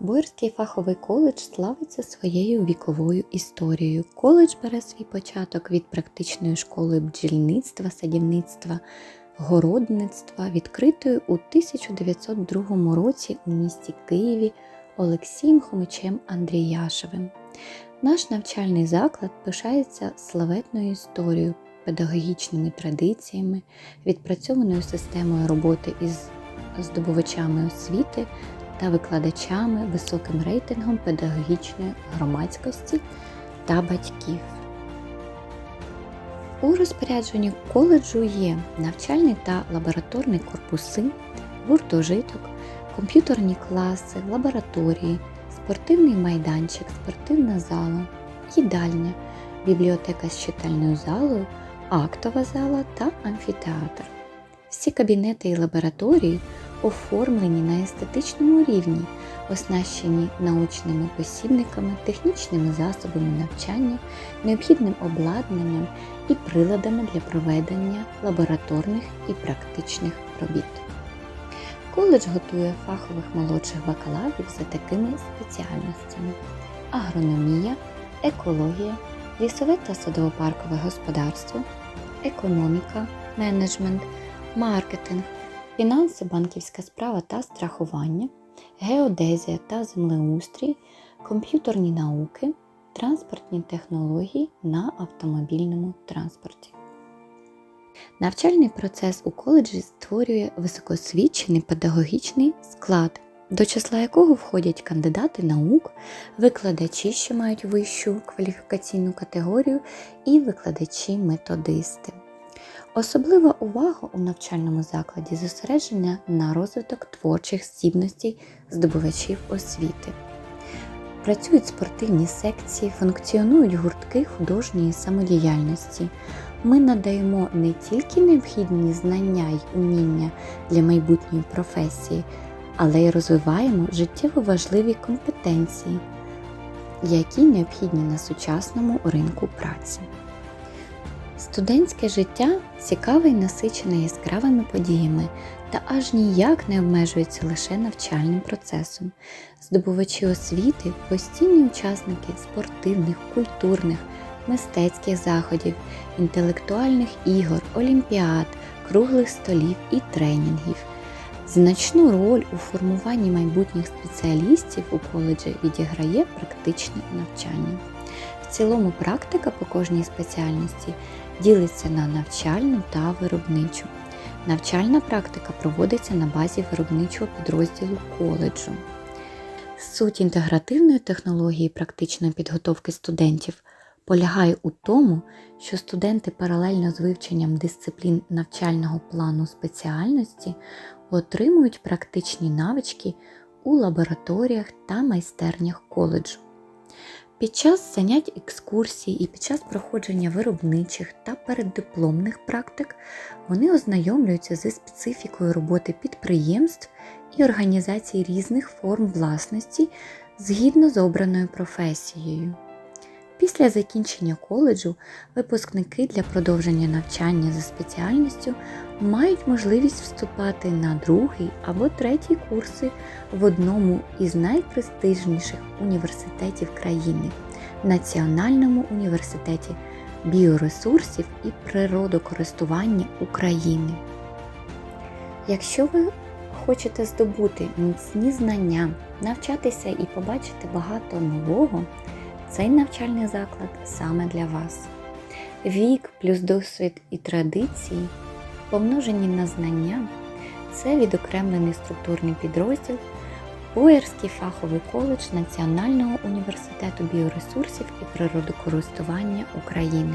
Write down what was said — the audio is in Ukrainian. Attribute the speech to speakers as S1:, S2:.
S1: Боярський фаховий коледж славиться своєю віковою історією. Коледж бере свій початок від практичної школи бджільництва, садівництва, городництва, відкритої у 1902 році у місті Києві Олексієм Хомичем Андріяшевим. Наш навчальний заклад пишається славетною історією, педагогічними традиціями, відпрацьованою системою роботи із здобувачами освіти та викладачами, високим рейтингом педагогічної громадськості та батьків. У розпорядженні коледжу є навчальний та лабораторний корпуси, гуртожиток, комп'ютерні класи, лабораторії, спортивний майданчик, спортивна зала, їдальня, бібліотека з читальною залою, актова зала та амфітеатр. Всі кабінети і лабораторії оформлені на естетичному рівні, оснащені научними посібниками, технічними засобами навчання, необхідним обладнаннам і приладами для проведення лабораторних і практичних робіт. Коледж готує фахових молодших бакалаврів за такими спеціальностями: агрономія, екологія, лісове та садово-паркове господарство, економіка, менеджмент, маркетинг, фінанси, банківська справа та страхування, геодезія та землеустрій, комп'ютерні науки, транспортні технології на автомобільному транспорті. Навчальний процес у коледжі створює високоосвічений педагогічний склад, до числа якого входять кандидати наук, викладачі, що мають вищу кваліфікаційну категорію, і викладачі-методисти. Особлива увага у навчальному закладі зосереджена на розвиток творчих здібностей здобувачів освіти. Працюють спортивні секції, функціонують гуртки художньої самодіяльності. Ми надаємо не тільки необхідні знання й уміння для майбутньої професії, але й розвиваємо життєво важливі компетенції, які необхідні на сучасному ринку праці. Студентське життя цікаве і насичене яскравими подіями та аж ніяк не обмежується лише навчальним процесом. Здобувачі освіти постійні учасники спортивних, культурних, мистецьких заходів, інтелектуальних ігор, олімпіад, круглих столів і тренінгів. Значну роль у формуванні майбутніх спеціалістів у коледжі відіграє практичне навчання. В цілому практика по кожній спеціальності ділиться на навчальну та виробничу. Навчальна практика проводиться на базі виробничого підрозділу коледжу. Суть інтегративної технології практичної підготовки студентів полягає у тому, що студенти паралельно з вивченням дисциплін навчального плану спеціальності отримують практичні навички у лабораторіях та майстернях коледжу. Під час занять екскурсій і під час проходження виробничих та переддипломних практик вони ознайомлюються зі специфікою роботи підприємств і організацій різних форм власності згідно з обраною професією. Після закінчення коледжу випускники для продовження навчання за спеціальністю мають можливість вступати на другий або третій курси в одному із найпрестижніших університетів країни Національному університеті біоресурсів і природокористування України. Якщо ви хочете здобути міцні знання, навчатися і побачити багато нового, цей навчальний заклад саме для вас. Вік плюс досвід і традиції, помножені на знання, це відокремлений структурний підрозділ Боярський фаховий коледж Національного університету біоресурсів і природокористування України.